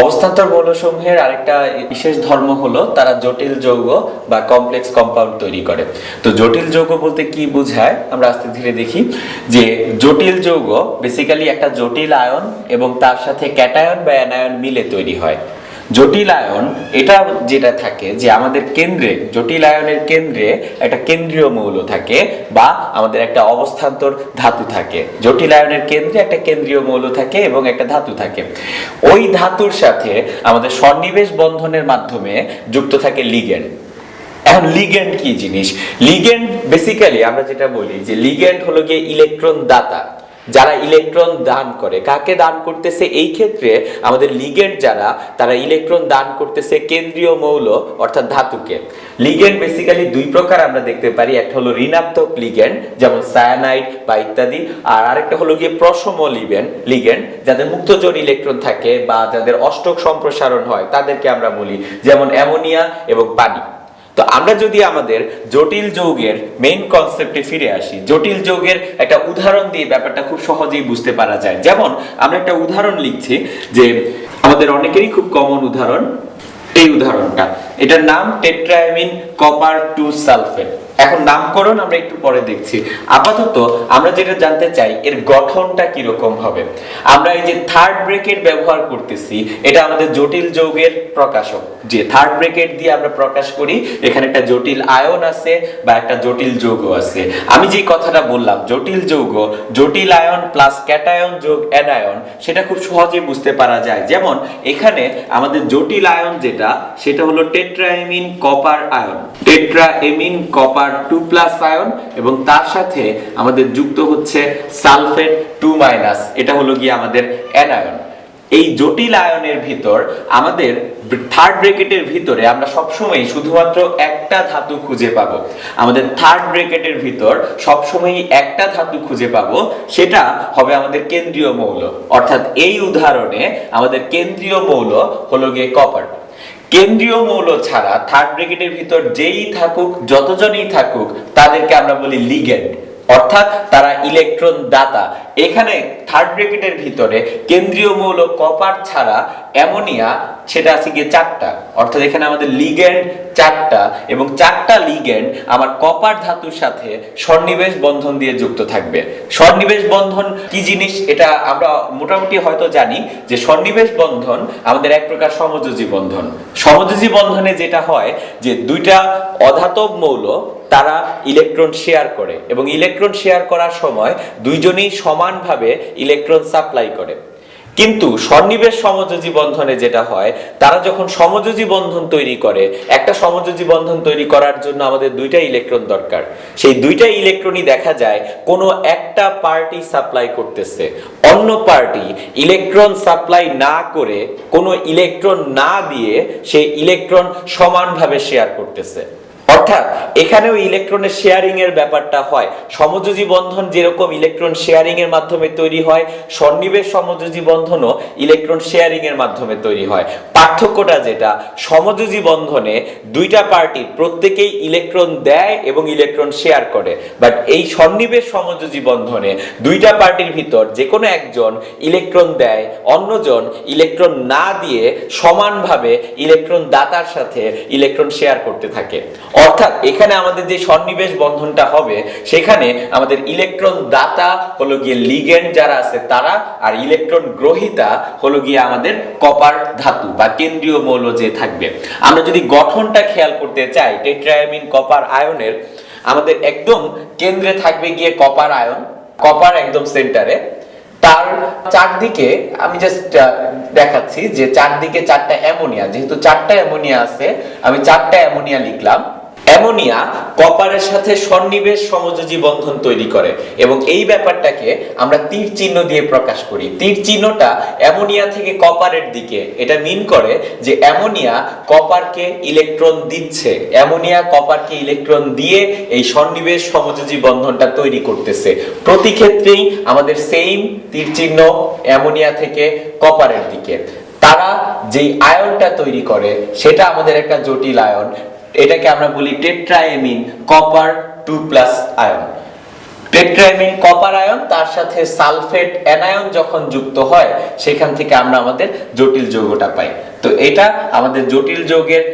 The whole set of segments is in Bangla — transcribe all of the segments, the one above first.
অবস্থান্তর মৌলসমূহের আরেকটা বিশেষ ধর্ম হলো তারা জটিল যৌগ বা কমপ্লেক্স কম্পাউন্ড তৈরি করে। তো জটিল যৌগ বলতে কি বোঝায়? আমরা আস্তে ধীরে দেখি যে জটিল যৌগ বেসিক্যালি একটা জটিল আয়ন এবং তার সাথে ক্যাটায়ন বা অ্যানায়ন মিলে তৈরি হয়। জটিল আয়ন এটা যেটা থাকে যে আমাদের কেন্দ্রে জটিল আয়নের কেন্দ্রে একটা কেন্দ্রীয় মৌল থাকে বা আমাদের একটা অবস্থান্তর ধাতু থাকে। জটিলায়নের কেন্দ্রে একটা কেন্দ্রীয় মৌল থাকে এবং একটা ধাতু থাকে। ওই ধাতুর সাথে আমাদের সন্নিবেশ বন্ধনের মাধ্যমে যুক্ত থাকে লিগেন্ড এখন লিগেন্ড কি জিনিস? লিগেন্ড বেসিক্যালি আমরা যেটা বলি যে লিগেন্ড হলো গিয়ে ইলেকট্রন দাতা যারা ইলেকট্রন দান করে, কাকে দান করতেছে? এই ক্ষেত্রে আমাদের লিগেন্ড যারা, তারা ইলেকট্রন দান করতেছে কেন্দ্রীয় মৌল, অর্থাৎ ধাতুকে। লিগেন্ড বেসিক্যালি দুই প্রকার আমরা দেখতে পারি। একটা হলো ঋণাত্মক লিগেন্ড যেমন সায়ানাইড বা ইত্যাদি, আর আরেকটা হলো গিয়ে প্রশম লিগেন্ড লিগেন্ড যাদের মুক্তজোর ইলেকট্রন থাকে বা যাদের অষ্টক সম্প্রসারণ হয়, তাদেরকে আমরা বলি যেমন অ্যামোনিয়া এবং পানি। তো আমরা যদি আমাদের জটিল যৌগের মেইন কনসেপ্টে ফিরে আসি, জটিল যৌগের একটা উদাহরণ দিয়ে ব্যাপারটা খুব সহজেই বুঝতে পারা যায়। যেমন, আমরা একটা উদাহরণ লিখছি যে আমাদের অনেকেরই খুব কমন উদাহরণ, এই উদাহরণটা। এটার নাম টেট্রায়ামিন কপার টু সালফেট এখন নামকরণ আমরা একটু পরে দেখছি। আপাতত আমরা যেটা জানতে চাই, এর গঠনটা কীরকম হবে? আমরা এই যে থার্ড ব্রেকেট ব্যবহার করতেছি, এটা আমাদের জটিল যৌগের প্রকাশক। যে থার্ড ব্রেকেট দিয়ে আমরা প্রকাশ করি, এখানে একটা জটিল আয়ন আছে বা একটা জটিল যৌগ আছে। আমি যে কথাটা বললাম, জটিল যৌগ, জটিল আয়ন প্লাস ক্যাটায়ন যোগ অ্যানায়ন সেটা খুব সহজে বুঝতে পারা যায়। যেমন, এখানে আমাদের জটিল আয়ন যেটা, সেটা হলো টেট্রাএমিন কপার আয়ন টেট্রাএমিন কপার টু প্লাস আয়ন এবং তার সাথে আমাদের যুক্ত হচ্ছে সালফেট টু মাইনাস, এটা হলো গিয়ে আমাদের অ্যানায়ন এই জটিল আয়নের ভিতর আমাদের থার্ড ব্রেকেটের ভিতরে আমরা সবসময় শুধুমাত্র একটা ধাতু খুঁজে পাবো। আমাদের থার্ড ব্রেকেটের ভিতর সবসময় একটা ধাতু খুঁজে পাব, সেটা হবে আমাদের কেন্দ্রীয় মৌল। অর্থাৎ এই উদাহরণে আমাদের কেন্দ্রীয় মৌল হলো গিয়ে কপার কেন্দ্রীয় মৌল ছাড়া থার্ড ব্রেকেটের ভিতর যেই থাকুক যতজনই থাকুক তাদেরকে আমরা বলি লিগেন্ড অর্থাৎ তারা ইলেকট্রন দাতা এখানে থার্ড ব্রেকেটের ভিতরে কেন্দ্রীয় মৌল কপার ছাড়া অ্যামোনিয়া, সেটা আছে গিয়ে চারটা। অর্থাৎ এখানে আমাদের লিগেন্ড চারটা এবং চারটা লিগেন্ড আমার কপার ধাতুর সাথে সন্নিবেশ বন্ধন দিয়ে যুক্ত থাকবে। সন্নিবেশ বন্ধন কি জিনিস? এটা আমরা মোটামুটি হয়তো জানি যে সন্নিবেশ বন্ধন আমাদের এক প্রকার সমযোজী বন্ধন। সমযোজী বন্ধনে যেটা হয় যে দুইটা অধাতব মৌল তারা ইলেকট্রন শেয়ার করে এবং ইলেকট্রন শেয়ার করার সময় দুইজনেই সমানভাবে ইলেকট্রন সাপ্লাই করে। কিন্তু সন্নিবেশ সমযোজী বন্ধনে যেটা হয়, তারা যখন সমযোজী বন্ধন তৈরি করে, একটা সমযোজী বন্ধন তৈরি করার জন্য আমাদের দুইটা ইলেকট্রন দরকার। সেই দুইটা ইলেকট্রনই দেখা যায়, কোনো একটা পার্টি সাপ্লাই করতেছে। অন্য পার্টি ইলেকট্রন সাপ্লাই না করে কোনো ইলেকট্রন না দিয়ে সেই ইলেকট্রন সমানভাবে শেয়ার করতেছে। অর্থাৎ এখানেও ইলেকট্রনের শেয়ারিং এর ব্যাপারটা হয়। সমযোজী বন্ধন যেরকম ইলেকট্রন শেয়ারিং এর মাধ্যমে তৈরি হয়, সন্নিবেশ সমযোজী বন্ধনও ইলেকট্রন শেয়ারিং এর মাধ্যমে তৈরি হয়। পার্থক্যটা যেটা, সমযোজী বন্ধনে দুইটা পার্টির প্রত্যেকেই ইলেকট্রন দেয় এবং ইলেকট্রন শেয়ার করে। বাট এই সন্নিবেশ সমযোজী বন্ধনে দুইটা পার্টির ভিতর যে কোনো একজন ইলেকট্রন দেয়, অন্যজন ইলেকট্রন না দিয়ে সমানভাবে ইলেকট্রন দাতার সাথে ইলেকট্রন শেয়ার করতে থাকে। অর্থাৎ এখানে আমাদের যে সন্নিবেশ বন্ধনটা হবে, সেখানে আমাদের ইলেকট্রন দাতা হলো গিয়ে লিগেন্ড যারা আছে তারা, আর ইলেকট্রন গ্রহিতা হলো গিয়ে আমাদের কপার ধাতু বা কেন্দ্রীয় মৌল যে থাকবে। আমরা যদি গঠনটা খেয়াল করতে চাই টেট্রায়ামিন কপার আয়নের আমাদের একদম কেন্দ্রে থাকবে গিয়ে কপার আয়ন কপার একদম সেন্টারে তার চারদিকে, আমি জাস্ট দেখাচ্ছি যে চারদিকে চারটা অ্যামোনিয়া, যেহেতু চারটা অ্যামোনিয়া আছে, আমি চারটা অ্যামোনিয়া লিখলাম। অ্যামোনিয়া কপারের সাথে সন্নিবেশ সমযোজী বন্ধন তৈরি করে এবং এই ব্যাপারটাকে আমরা তীর চিহ্ন দিয়ে প্রকাশ করি। তীর চিহ্নটা অ্যামোনিয়া থেকে কপারের দিকে। এটা মিন করে যে অ্যামোনিয়া কপারকে ইলেকট্রন দিচ্ছে। অ্যামোনিয়া কপারকে ইলেকট্রন দিয়ে এই সন্নিবেশ সমযোজী বন্ধনটা তৈরি করতেছে। প্রতি ক্ষেত্রেই আমাদের সেম তীর চিহ্ন অ্যামোনিয়া থেকে কপারের দিকে। তারা যেই আয়নটা তৈরি করে, সেটা আমাদের একটা জটিল আয়ন। এটাকে আমরা বলি টেট্রাএমিন কপার টু প্লাস আয়ন। টেট্রাইমিন কপার আয়ন, তার সাথে সালফেট অ্যানায়ন যখন যুক্ত হয়, সেখান থেকে আমরা আমাদের জটিল যৌগটা পাই। তো এটা আমাদের জটিল যৌগের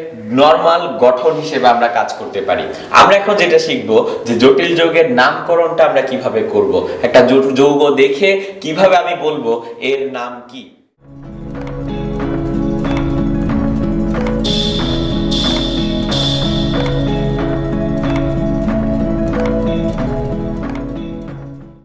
নর্মাল গঠন হিসেবে আমরা কাজ করতে পারি। আমরা এখন যেটা শিখব, যে জটিল যৌগের নামকরণটা আমরা কীভাবে করব? একটা যৌগ দেখে কীভাবে আমি বলব, এর নাম কি?